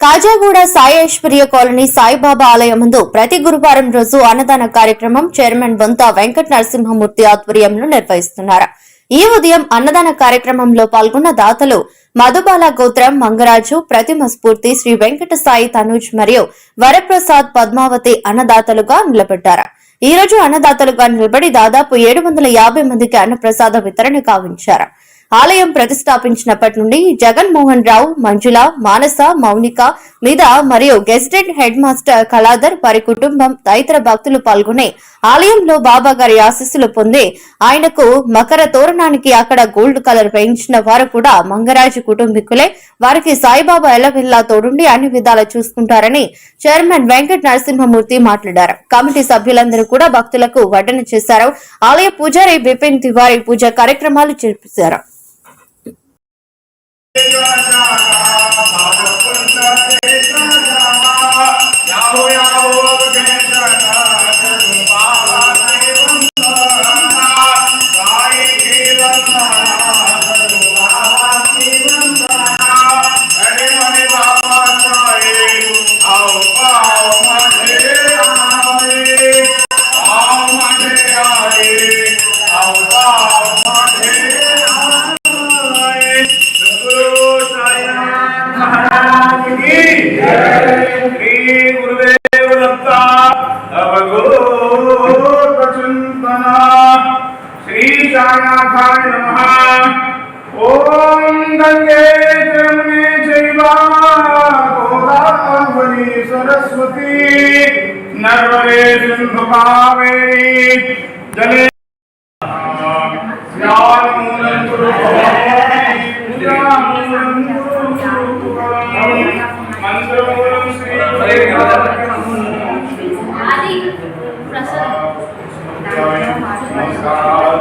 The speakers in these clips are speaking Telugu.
కాజాగూడ సాయేశ్వర్య కాలనీ సాయిబాబా ఆలయం ముందు ప్రతి గురువారం రోజు అన్నదాన కార్యక్రమం చైర్మన్ బొంత వెంకట నరసింహమూర్తి ఆధ్వర్యంలో నిర్వహిస్తున్నారు. ఈ ఉదయం అన్నదాన కార్యక్రమంలో పాల్గొన్న దాతలు మధుబాల గోత్రం మంగరాజు ప్రతిమ స్ఫూర్తి శ్రీ వెంకట సాయి తనుజ్ మరియు వరప్రసాద్ పద్మావతి అన్నదాతలుగా నిలబెట్టారు ఈ రోజు అన్నదాతలుగా నిలబడి దాదాపు ఏడు వందల యాభై మందికి అన్నప్రసాద వితరణ కావించారు. ఆలయం ప్రతిష్టాపించినప్పటి నుండి జగన్మోహన్ రావు మంజుల మానస మౌనిక మీద మరియు గెస్టెడ్ హెడ్ మాస్టర్ కళాధర్ వారి కుటుంబం తదితర భక్తులు పాల్గొనే ఆలయంలో బాబా గారి ఆశీస్సులు పొంది ఆయనకు మకర తోరణానికి అక్కడ గోల్డ్ కలర్ వేయించిన వారు కూడా మంగరాజు కుటుంబీకులే. వారికి సాయిబాబా ఎలవిల్లా తోడుండి అన్ని విధాలా చూసుకుంటారని చైర్మన్ వెంకట నరసింహమూర్తి మాట్లాడారు. కమిటీ సభ్యులందరూ కూడా భక్తులకు వడ్డన చేశారు. ఆలయ పూజారి బిపిన్ తివారీ పూజ కార్యక్రమాలు చేశారు कावेरी जले। ज्ञानमूलं कुरु पूजामूलं कुरु मन्त्रमूलं श्री आदि। प्रसन्न नमस्कार।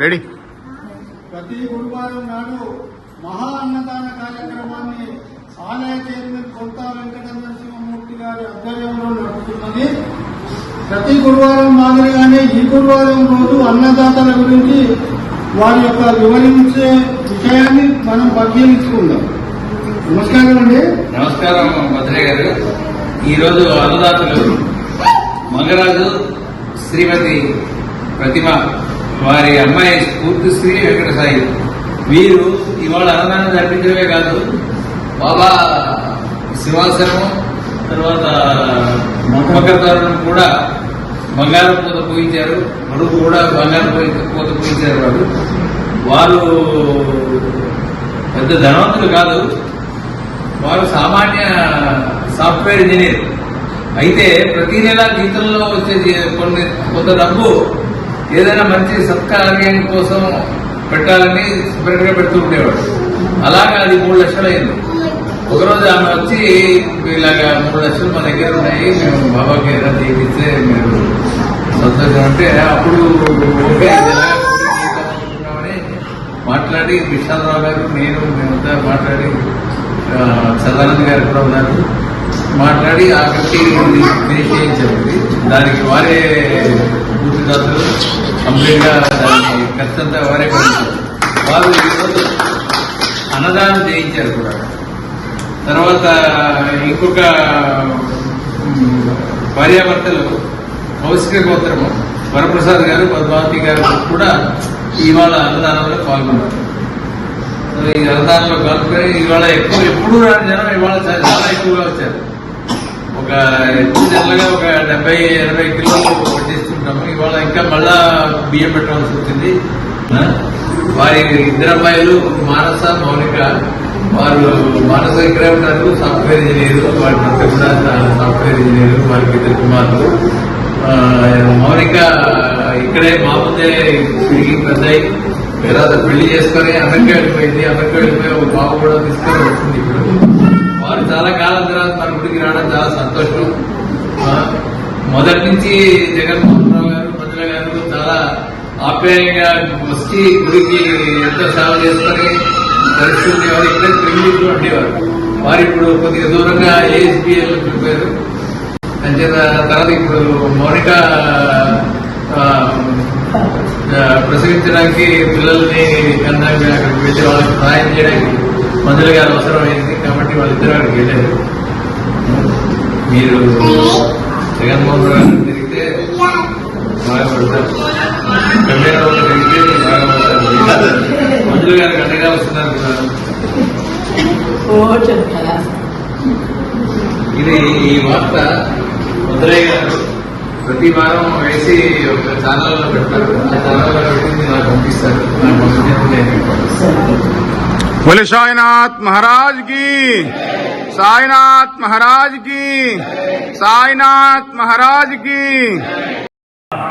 రెడీ ప్రతి గురువారం నాడు మహా అన్నదాన కార్యక్రమాన్ని ఆలయ చైర్మన్ కొంత వెంకట నరసింహమూర్తి గారి ఆధ్వర్యంలో నడుస్తున్నది ప్రతి గురువారం మాదిరిగానే ఈ గురువారం రోజు అన్నదాతల గురించి వారి యొక్క వివరించే విషయాన్ని మనం పరిశీలించుకుందాం. నమస్కారం అండి. నమస్కారం భద్రయ్య గారు. ఈరోజు అన్నదాతలు మంగరాజు శ్రీమతి ప్రతిమ వారి అమ్మాయి స్ఫూర్తి శ్రీ వెంకట సాయి వీరు ఇవాళ అన్నదానం జరిపించడమే కాదు బాబా శివాసనం తర్వాత మకరతరణం కూడా బంగారం పూత పూయించారు మరుగు కూడా బంగారం పూత పూత పూయించారు వారు. వారు పెద్ద ధనవంతులు కాదు వారు సామాన్య సాఫ్ట్వేర్ ఇంజనీర్. అయితే ప్రతి నెల జీతంలో వచ్చే కొన్ని కొంత డబ్బు ఏదైనా మంచి సత్కార్యం కోసం పెట్టాలని సపరేట్గా పెడుతూ ఉండేవాడు. అలాగే అది మూడు లక్షలు అయింది ఒకరోజు ఆమె వచ్చి ఇలాగా మూడు లక్షలు మా దగ్గర ఉన్నాయి మేము బాబాకి ఏదైనా చేయిస్తే మీరు సంతోషం అంటే అప్పుడు మాట్లాడి విశాలరావు గారు నేను మేమంతా మాట్లాడి ఆ, సదానంద్ గారు కూడా ఉన్నారు. మాట్లాడి ఆ కమిటీ ఫినిష్ దానికి వారే పూర్తిదాతలు. కంప్లీట్గా దానికి ఖర్చంతా ఎవరే భరించారు ఈరోజు అన్నదానం చేయించారు కూడా. తర్వాత ఇంకొక భార్యాభర్తలు కౌశిక గోత్రము వరప్రసాద్ గారు పద్మావతి గారు కూడా ఇవాళ అన్నదానంలో పాల్గొన్నారు. ఈ అన్నదానంలో పాల్గొని ఇవాళ ఎక్కువ ఎప్పుడు రాని జనం ఇవాళ చాలా ఎక్కువగా వచ్చారు. ఒక ఎప్పుడు జనరల్గా ఒక డెబ్బై ఎనభై కిలోలు వడ్డిస్తుంటాము ఇవాళ ఇంకా మళ్ళా బియ్యం పెట్టవలసి వచ్చింది. ఆ? వారి ఇద్దరు అమ్మాయిలు మానస మౌనిక వారు మానస ఇక్కడే ఉంటారు సాఫ్ట్వేర్ ఇంజనీర్లు వారి భర్త కూడా సాఫ్ట్వేర్ ఇంజనీర్లు వారికి ఇద్దరు కుమారులు. మౌనిక ఇక్కడే మా ముందే తిరిగి పెద్దయి. తర్వాత పెళ్ళి చేసుకొని అమెరికా వెళ్ళిపోయింది. అమెరికా వెళ్ళిపోయి ఒక బాబు కూడా తీసుకొని వస్తుంది ఇప్పుడు. వారు చాలా కాలం తర్వాత మన గుడికి రావడం చాలా సంతోషం. మొదటి నుంచి జగన్మోహన్ రావు గారు మంత్రుల గారు చాలా ఆప్యాయంగా వచ్చి గుడికి ఎంతో సేవ చేసుకొని పరిస్థితి వారు ఇక్కడే ఉండేవారు వారు ఇప్పుడు కొద్దిగా దూరంగా ఏఎస్బిఎల్ చెప్పారు. అంచేత తర్వాత ఇప్పుడు మౌనిక ప్రసవించడానికి పిల్లల్ని కన్నాక అక్కడికి వెళ్ళి వాళ్ళకి సహాయం చేయడానికి మందులు గారు అవసరమైంది కాబట్టి వాళ్ళిద్దరూ అక్కడికి వెళ్ళారు. మీరు జగన్మోహన్ రావు గారు తిరిగితే బాగా పడతారు గంభీరావు గారు తిరిగితే బాగా పడతారు మందులు గారికి అండగా వస్తున్నారు కదా. ఇది ఈ వార్త ముద్రయ్య గారు ప్రతి వారం వేసి ఒక ఛానల్లో పెడతారు ఆ ఛానల్లో పెట్టింది నాకు పంపిస్తారు నాకు పంపించింది నేను పంపిస్తాను बोले साईनाथ महाराज की साईनाथ महाराज की। साईनाथ महाराज की।